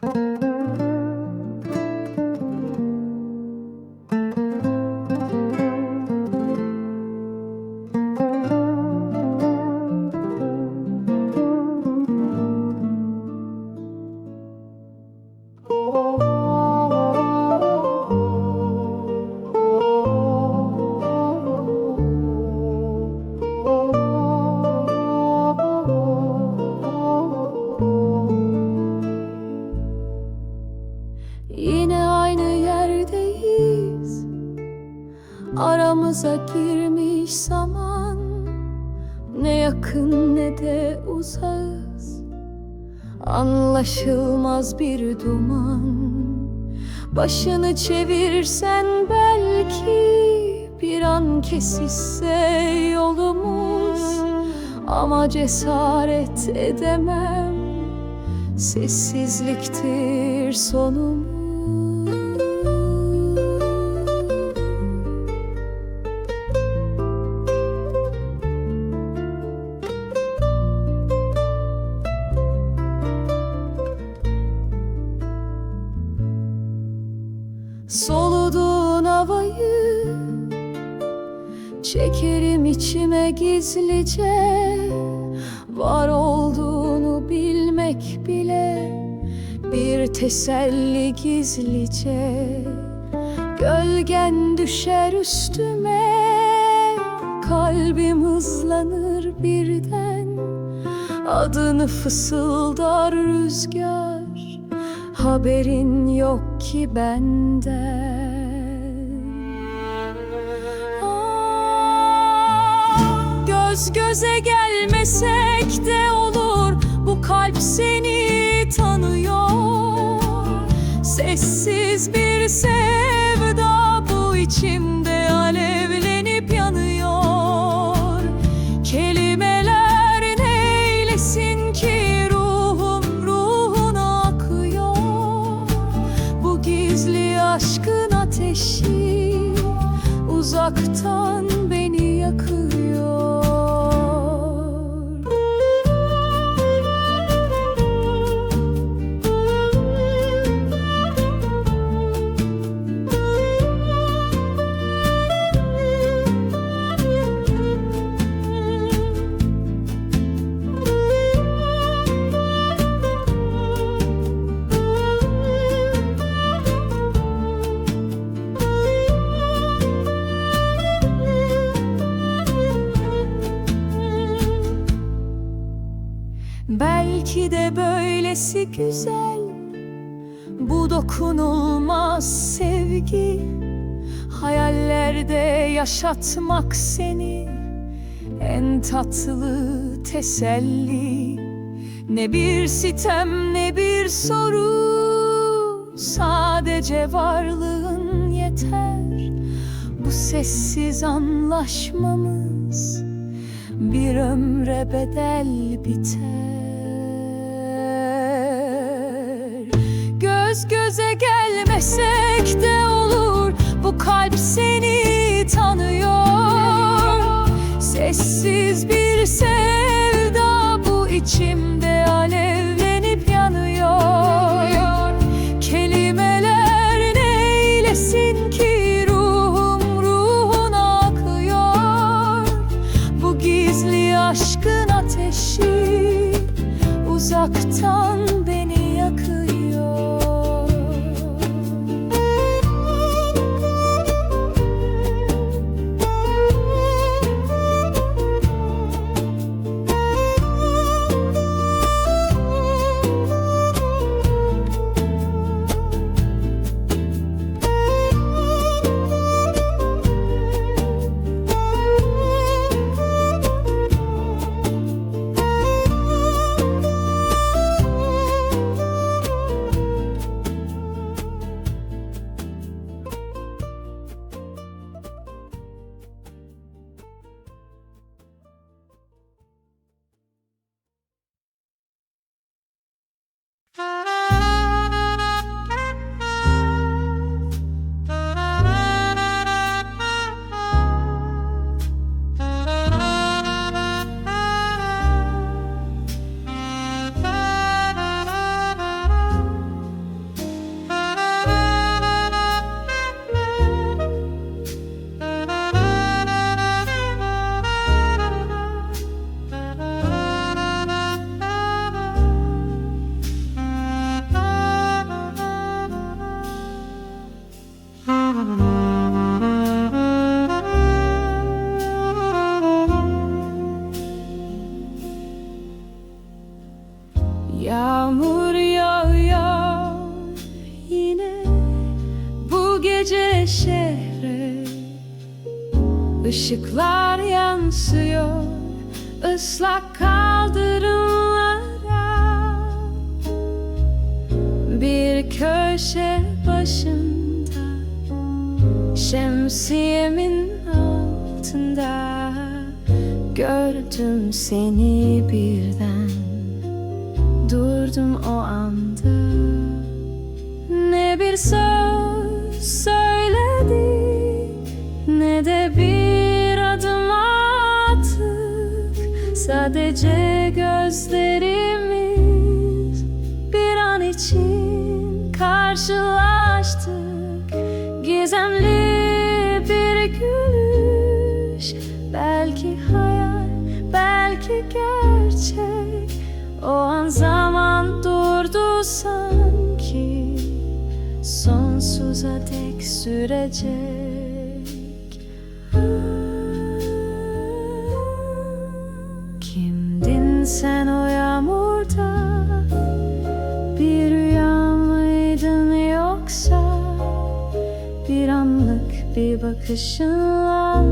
Yine Anlaşılmaz bir duman. Başını çevirsen belki Bir an kesişse yolumuz. Ama cesaret edemem. Sessizliktir sonumuz gizlice Var olduğunu bilmek bile Bir teselli gizlice. Gölgen düşer üstüme Kalbim hızlanır birden. Adını fısıldar rüzgar Haberin yok ki benden Göz göze gelmesek de olur. Bu kalp seni tanıyor. Sessiz bir sevda bu içimde Belki de böylesi güzel. Bu dokunulmaz sevgi Hayallerde yaşatmak seni. En tatlı teselli Ne bir sitem ne bir soru. Sadece varlığın yeter. Bu sessiz anlaşmamız bir ömre bedel biter Göz göze gelmesek de olur. Bu kalp seni tanıyor. Sessiz bir sevda bu içimde Şemsiyemin altında Gördüm seni birden. Durdum o anda. Ne bir söz söyledik Ne de bir adım attık Sadece gözlerimiz Bir an için karşılaştık. Gizemli gülüş Belki hayal, belki gerçek. O an zaman durdu sanki Sonsuza dek sürecek bakışınla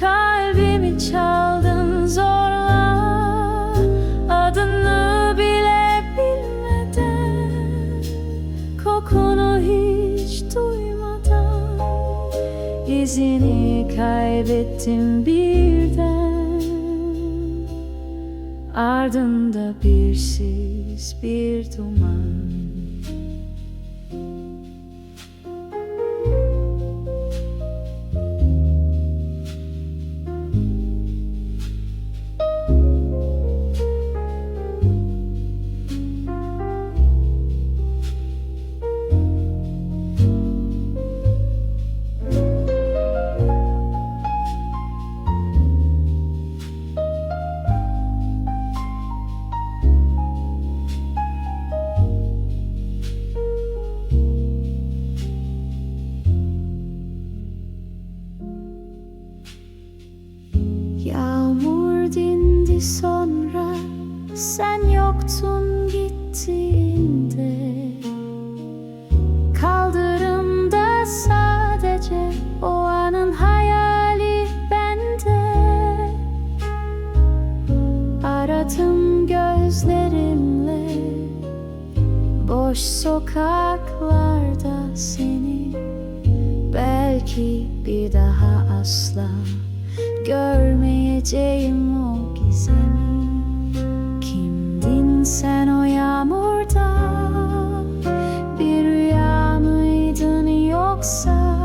Kalbimi çaldın zorla Adını bile bilmeden Kokunu hiç duymadan İzini kaybettim birden. Ardında bir sis bir Görmeyeceğim o gizemi? Kimdin sen o yağmurda? Bir rüya mıydın yoksa?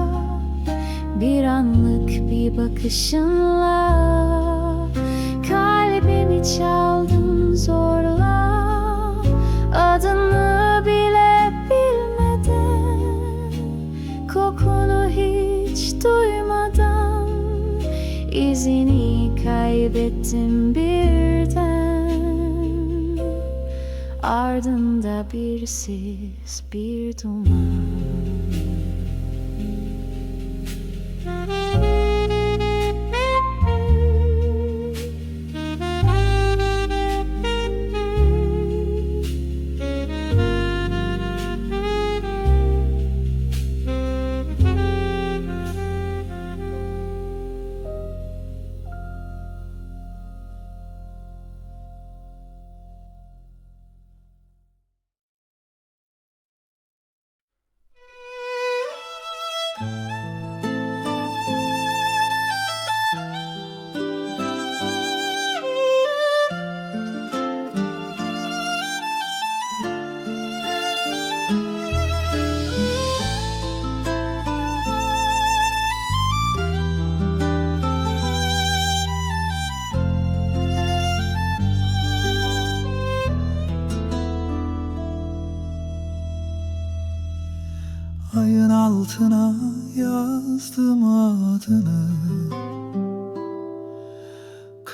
Bir anlık bir bakışınla Kalbimi çaldın zorla. Adını bile bilmeden Kokunu hiç duymadan izini kaybettim birden. Ardında bir sis bir duman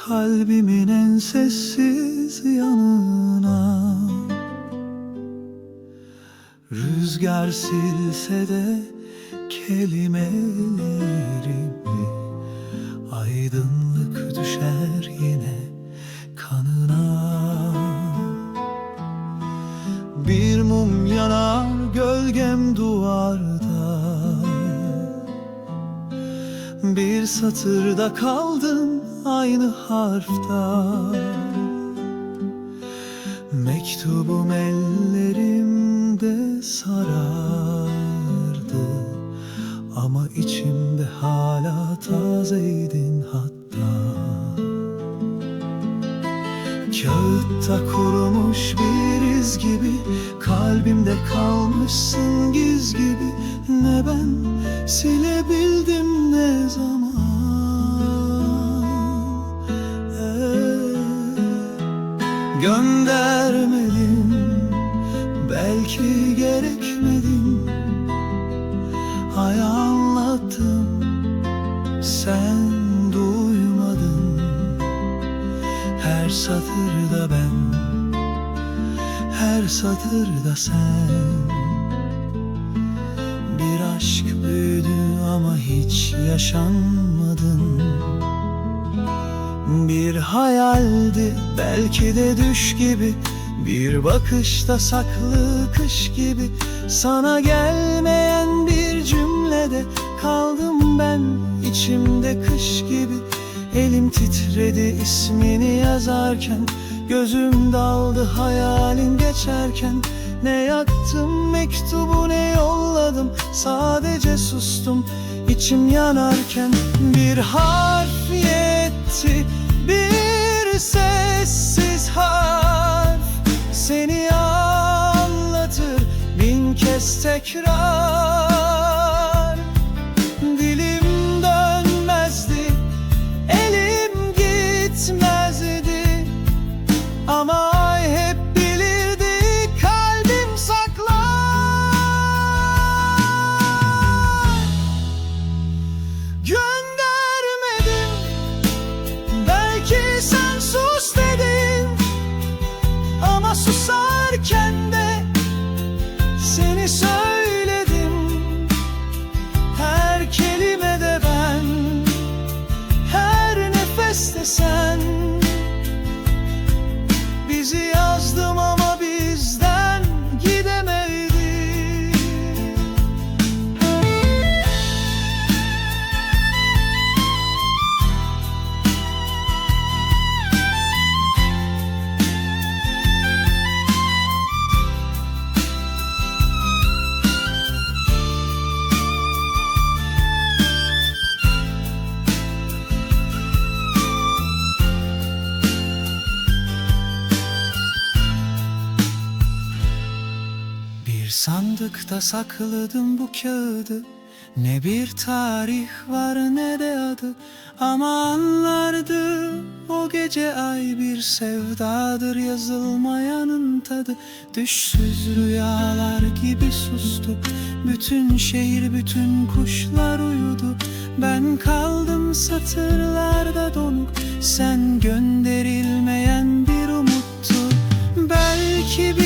Kalbimin en sessiz yanına. Rüzgar silse de kelimelerimi Aydınlık düşer yine kanına. Bir mum yanar gölgem duvarda. Bir satırda kaldın aynı harfta. Mektubum ellerimde sarardı Ama içimde hala tazeydin hatta. Kağıtta kurumuş bir iz gibi Kalbimde kalmışsın giz gibi. Ne ben silebildim yaşanmadın. Bir hayaldi belki de düş gibi. Bir bakışta saklı kış gibi. Sana gelmeyen bir cümlede Kaldım ben içimde kış gibi. Elim titredi ismini yazarken. Gözüm daldı hayalin geçerken. Ne yaktım mektubu ne yolladım. Sadece sustum içim yanarken Bir harf yetti bir sessiz harf Seni anlatır. Bin kez tekrar sandıkta sakladım bu kağıdı. Ne bir tarih var ne de adı. Ama anlardı o gece ay bir sevdadır Yazılmayanın tadı. Düşsüz rüyalar gibi sustu. Bütün şehir bütün kuşlar uyudu. Ben kaldım satırlarda donuk. Sen gönderilmeyen bir umuttu. Belki bir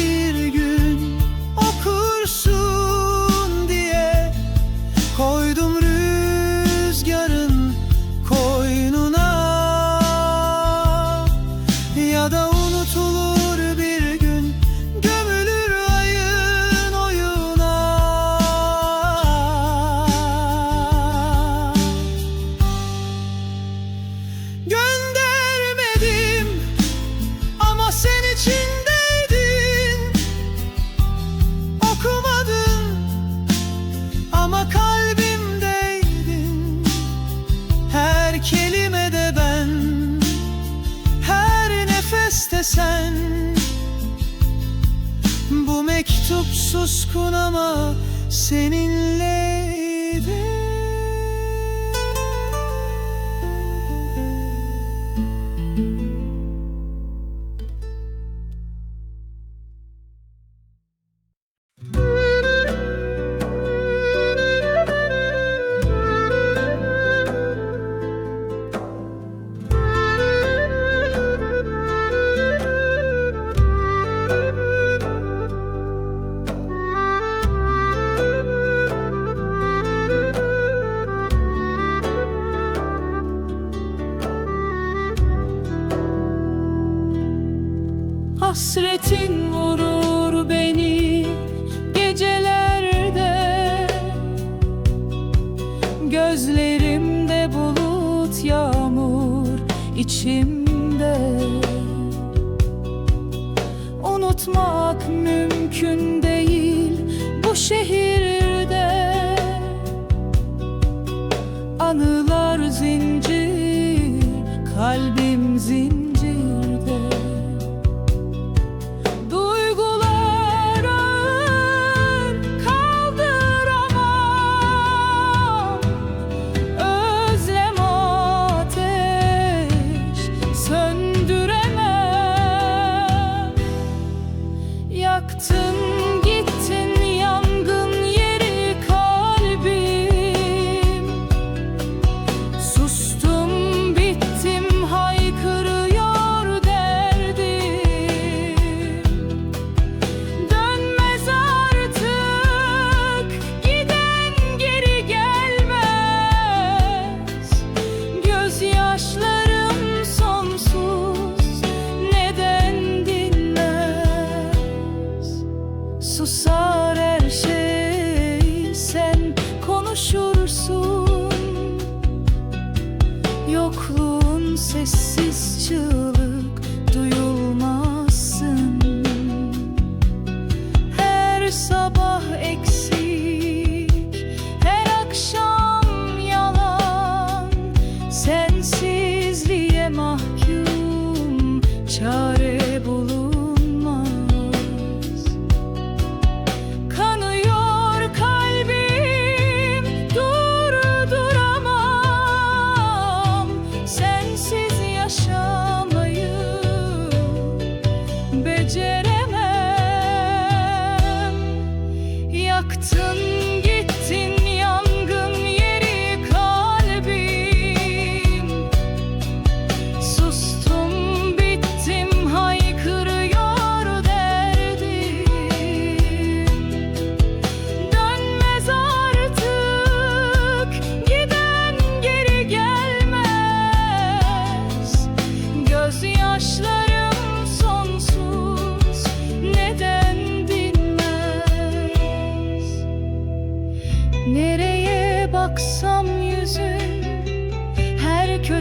suskun ama seninleydi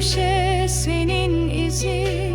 düşe senin izin.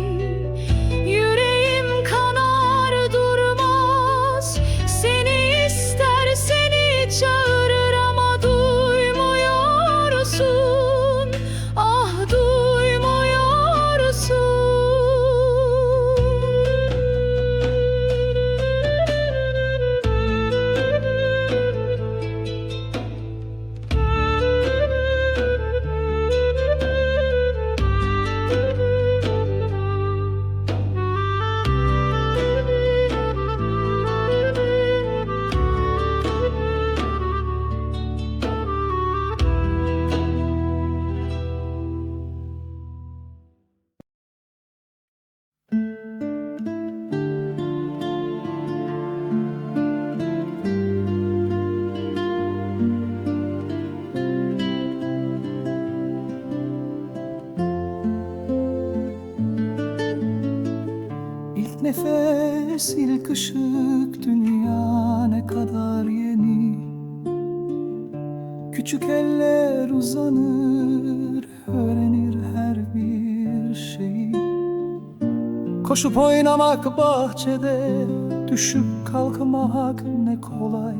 Koşup oynamak bahçede Düşüp kalkmak ne kolay.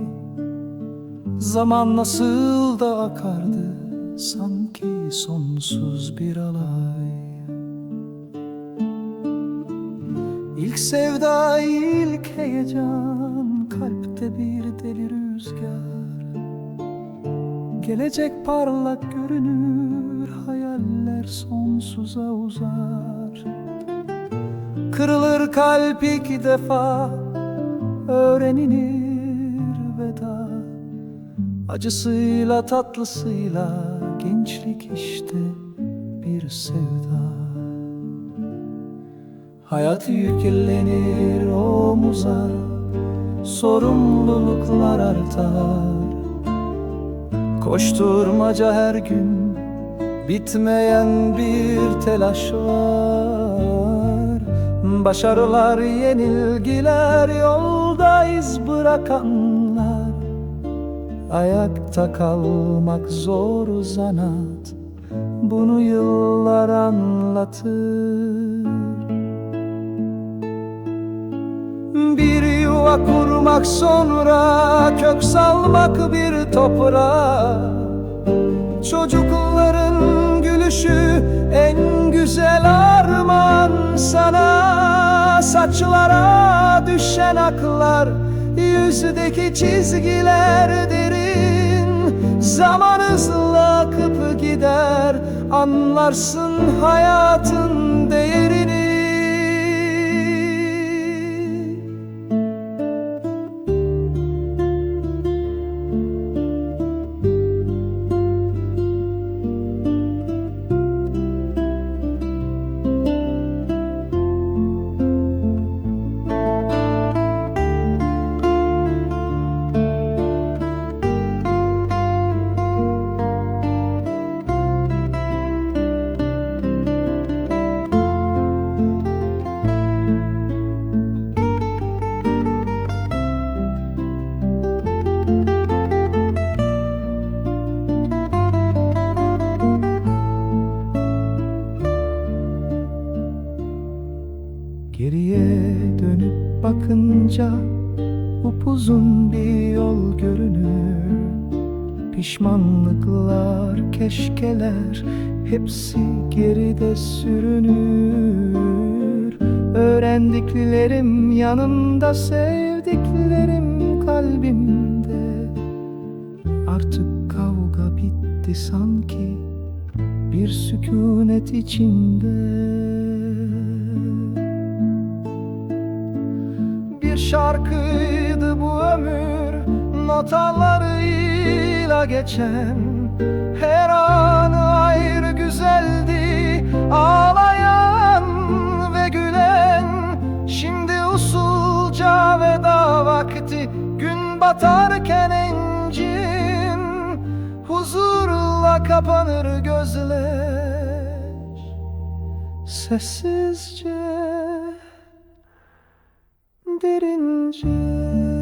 Zaman nasıl da akardı Sanki sonsuz bir alay. İlk sevda ilk heyecan Kalpte bir deli rüzgar. Gelecek parlak görünür Hayaller sonsuza uzar. Kırılır kalp iki defa Öğrenilir veda. Acısıyla tatlısıyla Gençlik işte bir sevda. Hayat yüklenir omuza Sorumluluklar artar. Koşturmaca her gün Bitmeyen bir telaş var. Başarılar, yenilgiler, yolda iz bırakanlar. Ayakta kalmak zor zanat Bunu yıllar anlatır. Bir yuva kurmak sonra kök salmak bir toprağa. Çocukların gülüşü en güzel armağan sana. Saçlara düşen aklar, yüzdeki çizgiler derin. Zaman hızla akıp gider, anlarsın hayatın değerini yanımda, sevdiklerim kalbimde. Artık kavga bitti sanki bir sükunet içinde. Bir şarkıydı bu ömür Notalarıyla geçen. Her anı ayrı güzeldi Ağlayan vakti Gün batarken encin Huzurla kapanır gözler. Sessizce derince